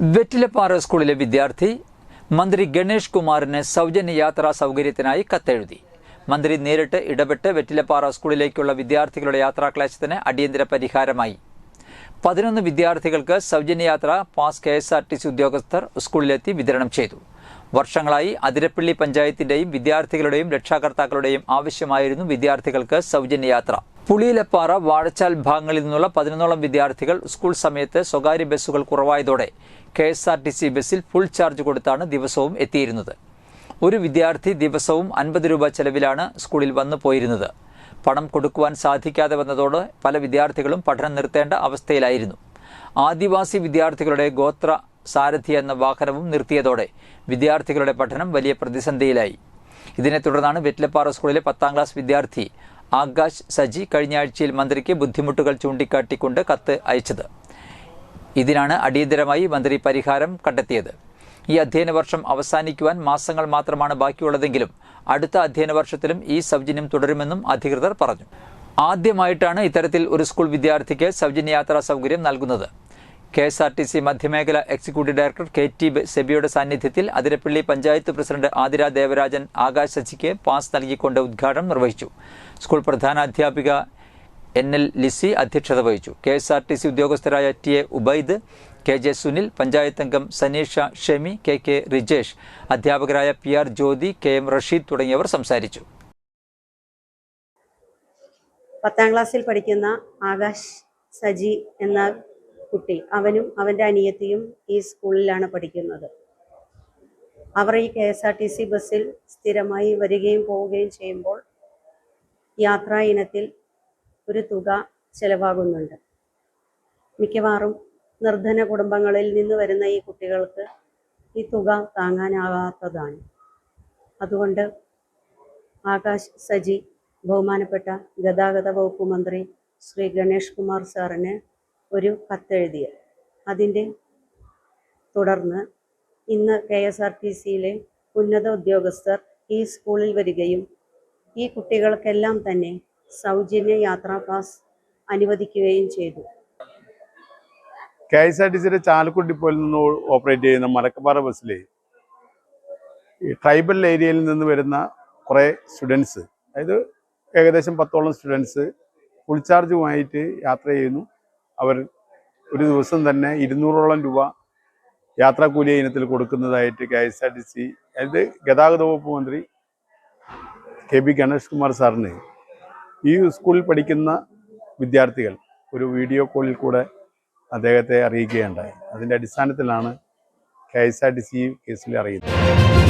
വെറ്റിലപ്പാറ സ്കൂളിലെ വിദ്യാർത്ഥി മന്ത്രി ഗണേഷ് കുമാറിന് സൗജന്യ യാത്രാ സൗകര്യത്തിനായി കത്തെഴുതി. മന്ത്രി നേരിട്ട് ഇടപെട്ട് വെറ്റിലപ്പാറ സ്കൂളിലേക്കുള്ള വിദ്യാർത്ഥികളുടെ യാത്രാക്ലേശത്തിന് അടിയന്തര പരിഹാരമായി. പതിനൊന്ന് വിദ്യാർത്ഥികൾക്ക് സൗജന്യ യാത്ര pass K S R T C ഉദ്യോഗസ്ഥർ സ്കൂളിലെത്തി വിതരണം ചെയ്തു. വർഷങ്ങളായി അതിരപ്പള്ളി പഞ്ചായത്തിന്റെയും വിദ്യാർത്ഥികളുടെയും രക്ഷാകർത്താക്കളുടെയും ആവശ്യമായിരുന്നു വിദ്യാർത്ഥികൾക്ക് സൗജന്യ യാത്ര പുളിയിലപ്പാറ വാഴച്ചാൽ ഭാഗങ്ങളിൽ നിന്നുള്ള പതിനൊന്നോളം വിദ്യാർത്ഥികൾ സ്കൂൾ സമയത്ത് സ്വകാര്യ ബസ്സുകൾ കുറവായതോടെ K S R T C ബസ്സിൽ ഫുൾ ചാർജ് കൊടുത്താണ് ദിവസവും എത്തിയിരുന്നത്. ഒരു വിദ്യാർത്ഥി ദിവസവും അൻപത് രൂപ ചെലവിലാണ് സ്കൂളിൽ വന്നു പോയിരുന്നത്. പണം കൊടുക്കുവാൻ സാധിക്കാതെ വന്നതോടെ പല വിദ്യാർത്ഥികളും പഠനം നിർത്തേണ്ട അവസ്ഥയിലായിരുന്നു. ആദിവാസി വിദ്യാർത്ഥികളുടെ ഗോത്ര സാരഥി എന്ന വാഹനവും നിർത്തിയതോടെ വിദ്യാർത്ഥികളുടെ പഠനം വലിയ പ്രതിസന്ധിയിലായി. ഇതിനെ തുടർന്നാണ് വെറ്റിലപ്പാറ സ്കൂളിലെ പത്താം ക്ലാസ് വിദ്യാർത്ഥി ആകാശ് സജി കഴിഞ്ഞ ആഴ്ചയിൽ മന്ത്രിക്ക് ബുദ്ധിമുട്ടുകൾ ചൂണ്ടിക്കാട്ടിക്കൊണ്ട് കത്ത് അയച്ചത്. ഇതിനാണ് അടിയന്തരമായി മന്ത്രി പരിഹാരം കണ്ടെത്തിയത്. ഈ അധ്യയന വർഷം അവസാനിക്കുവാൻ മാസങ്ങൾ മാത്രമാണ് ബാക്കിയുള്ളതെങ്കിലും അടുത്ത അധ്യയന വർഷത്തിലും ഈ സൗജന്യം തുടരുമെന്നും അധികൃതർ പറഞ്ഞു. ആദ്യമായിട്ടാണ് ഇത്തരത്തിൽ ഒരു സ്കൂൾ വിദ്യാർത്ഥിക്ക് സൗജന്യ യാത്രാ സൗകര്യം നൽകുന്നത്. K S R T C മധ്യമേഖല executive director K T സെബിയുടെ സാന്നിധ്യത്തിൽ അതിരപ്പള്ളി പഞ്ചായത്ത് പ്രസിഡന്റ് ആതിര ദേവരാജൻ ആകാശ് സച്ചിക്ക് പാസ് നൽകിക്കൊണ്ട് ഉദ്ഘാടനം നിർവഹിച്ചു. സ്കൂൾ പ്രധാനാധ്യാപിക എൻ എൽ ലിസി അധ്യക്ഷത വഹിച്ചു. K S R T C ഉദ്യോഗസ്ഥരായ T A Ubaid K J Sunil panchayat അംഗം സനീഷ ഷെമി കെ കെ റിജേഷ് അധ്യാപകരായ P R Jyothi K M Rasheed തുടങ്ങിയവർ സംസാരിച്ചു. പത്താം ക്ലാസ്സിൽ പഠിക്കുന്ന ആകാശ് സജി എന്ന കുട്ടി അവനും അവന്റെ അനിയത്തിയും ഈ സ്കൂളിലാണ് പഠിക്കുന്നത്. അവർ ഈ K S R T C ബസ്സിൽ സ്ഥിരമായി വരികയും പോവുകയും ചെയ്യുമ്പോൾ യാത്രാ ഇനത്തിൽ ഒരു തുക ചെലവാകുന്നുണ്ട്. മിക്കവാറും നിർധന കുടുംബങ്ങളിൽ നിന്ന് വരുന്ന ഈ കുട്ടികൾക്ക് ഈ തുക താങ്ങാനാകാത്തതാണ്. അതുകൊണ്ട് ആകാശ് സജി ബഹുമാനപ്പെട്ട ഗതാഗത വകുപ്പ് മന്ത്രി ശ്രീ ഗണേഷ് കുമാർ സാറിന് ഒരു കത്തെഴുതിയത് അതിന്റെ തുടർന്ന് ഇന്ന് കെ എസ് ആർ ടി സിയിലെ ഉന്നത ഉദ്യോഗസ്ഥർ ഈ സ്കൂളിൽ വരികയും ഈ കുട്ടികൾക്കെല്ലാം തന്നെ സൗജന്യ യാത്രാ പാസ് അനുവദിക്കുകയും ചെയ്തു. കെ എസ് ആർ ടി സിയുടെ ചാലക്കുടി ഡിപ്പോയിൽ നിന്ന് ഓപ്പറേറ്റ് ചെയ്യുന്ന മലക്കപ്പാറ ബസ്സിലെ ട്രൈബൽ ഏരിയയിൽ നിന്ന് വരുന്ന കുറേ സ്റ്റുഡൻസ് അതായത് ഏകദേശം പത്തോളം സ്റ്റുഡൻസ് ഫുൾ ചാർജുമായിട്ട് യാത്ര ചെയ്യുന്നു. അവർ ഒരു ദിവസം തന്നെ ഇരുന്നൂറോളം രൂപ യാത്രാക്കൂലി ഇനത്തിൽ കൊടുക്കുന്നതായിട്ട് K S R T C അതായത് ഗതാഗത വകുപ്പ് മന്ത്രി കെ ബി ഗണേഷ് കുമാർ സാറിന് ഈ സ്കൂളിൽ പഠിക്കുന്ന വിദ്യാർത്ഥികൾ ഒരു വീഡിയോ കോളിൽ കൂടെ അദ്ദേഹത്തെ അറിയിക്കുകയുണ്ടായി. അതിന്റെ അടിസ്ഥാനത്തിലാണ് K S R T C കേസിൽ അറിയുന്നത്